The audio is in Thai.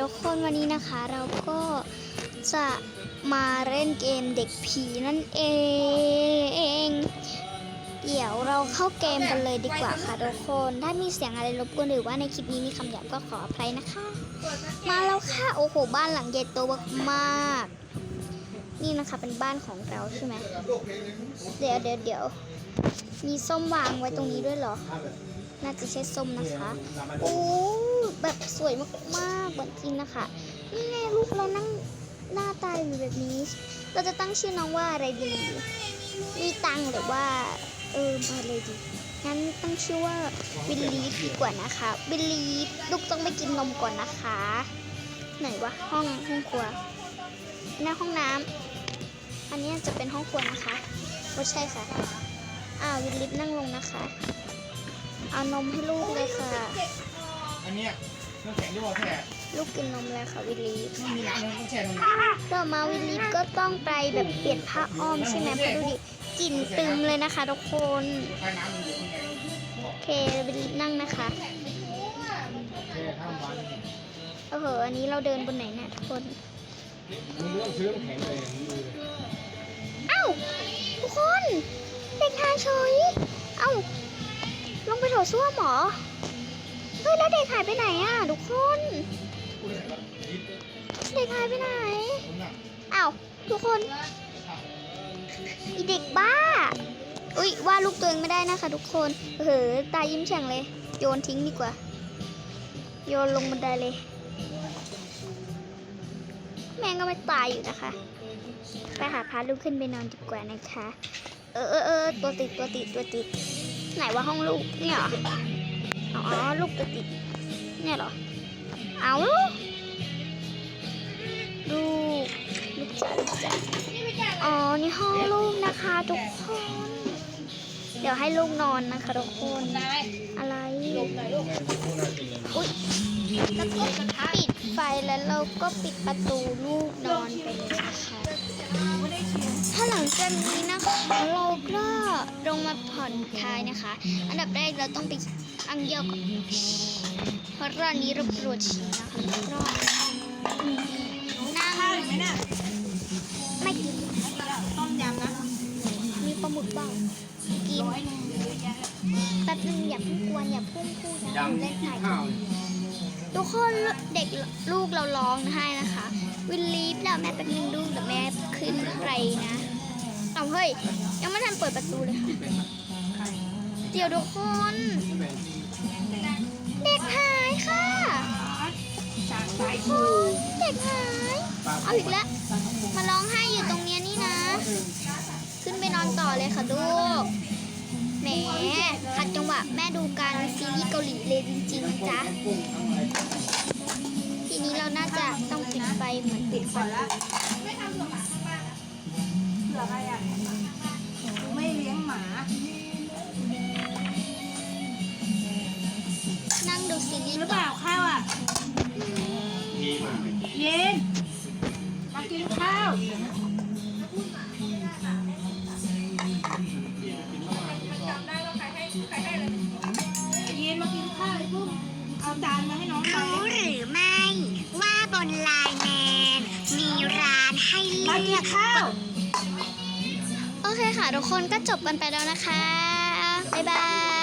ทุกคนวันนี้นะคะเราก็จะมาเล่นเกมเด็กผีนั่นเอง เดี๋ยวเราเข้าเกมกันเลยดีกว่าค่ะทุกคน ถ้ามีเสียงอะไรรบกวนหรือว่าในคลิปนี้มีคำหยาบก็ขออภัยนะคะ มาแล้วค่ะโอ้โหบ้านหลังใหญ่โตมากนี่นะคะเป็นบ้านของเราใช่ไหมเดี๋ยวเดี๋ยวเดี๋ยวมีส้มวางไว้ตรงนี้ด้วยเหรอ น่าจะใช่ส้มนะคะโอ้ แบบสวยมากๆเหมือนจริงนะคะ นี่ไงลูกเรานั่งหน้าตาอยู่แบบนี้ เราจะตั้งชื่อน้องว่าอะไรดี มีตังหรือว่า เออมาเลยดี งั้นตั้งชื่อว่าวิลลีฟดีกว่านะคะวิลลีฟลูกต้องไปกินนมก่อนนะคะ ไหนวะห้องห้องครัวหน้าห้องน้ำอันนี้จะเป็นห้องครัวนะคะไม่ใช่ค่ะ อ่าวิลลีฟนั่งลงนะคะ เอานมให้ลูกเลยค่ะ อันเนี้ยน้ำแข็งที่บอกแช่ลูกกินนมเลยค่ะวิลลีฟไม่มีน้ำเลยต้องแช่ตรงนี้ต่อมาวิลลีฟก็ต้องไปแบบเปลี่ยนผ้าอ้อมใช่ไหมเพราะดูดิกลิ่นตึมเลยนะคะทุกคน ใช้น้ำมันอยู่ข้างในโอเควิลลีฟนั่งนะคะ แช่ข้ามวันโอ้โห อันนี้เราเดินบนไหนเนี่ยทุกคน มึงต้องซื้อน้ำแข็งเลยอย่างนี้เลยเอ้า ทุกคนเด็กหายเฉยเอ้า ลงไปโถส้วมเหรอ เฮ้ยแล้วเด็กหายไปไหนอะทุกคนเด็กหายไปไหนอ้าวทุกคนอีเด็กบ้า อุ้ยว่าลูกตัวเองไม่ได้นะคะทุกคนเออตายิ้มแฉ่งเลย โยนทิ้งดีกว่า โยนลงบันไดเลย แม่งก็ไม่ตายอยู่นะคะ ไปหาพาลูกขึ้นไปนอนดีกว่านะคะ เออเออเออตัวติดตัวติดตัวติด ไหนว่าห้องลูกเนี่ย อ๋อ ลูกตัวติดเนี่ยเหรอ เอาลูกลูกจ๋าลูกจ๋าอ๋อ นี่ห้องลูกนะคะทุกคน เดี๋ยวให้ลูกนอนนะคะทุกคน อะไรอุ้ยแล้วก็ปิดไฟแล้วเราก็ปิดประตูลูกนอนไปเลยนะคะถ้าหลังจากนี้นะคะเราก็ ลงมาผ่อนคลายนะคะ อันดับแรกเราต้องไปอังเยี่ยวก่อนเพราะตอนนี้เราปวดฉี่นะคะแล้วก็นั่งไม่กินต้มยำนะ มีปลาหมึกบ้างกินแป๊บนึงอย่าพิ่งกวนอย่าพิ่งพูดนะเล่นถ่ายทุกคนเด็กลูกเราร้องให้นะคะ วิลลีฟแล้วแม่แป๊บนึงลูกเดี๋ยวแม่ขึ้นไปนะ เอาเฮ้ย ยังไม่ทันเปิดประตูเลยค่ะเดี๋ยวทุกคน เด็กหายค่ะจากสายทุกคนเด็กหาย เอาอีกแล้ว มาร้องไห้อยู่ตรงเนี้ยนี่นะ ขึ้นไปนอนต่อเลยค่ะลูก แหมขัดจังหวะแม่ดูการซีรีส์เกาหลีเลยจริงๆนะจ๊ะ ทีนี้เราน่าจะต้องปิดไฟเหมือนปิดไฟ หรือเปล่าข้าวอะมีมาเย็นมากินข้าวเย็นมากินข้าวไอ้ปุ้มเอาจานมาให้น้องไปรู้หรือไม่ว่าบนไลน์แมนมีร้านให้มาเลืกิอนก ข้าว โอเคค่ะ ทุกคนก็จบกันไปแล้วนะคะ บ๊ายบาย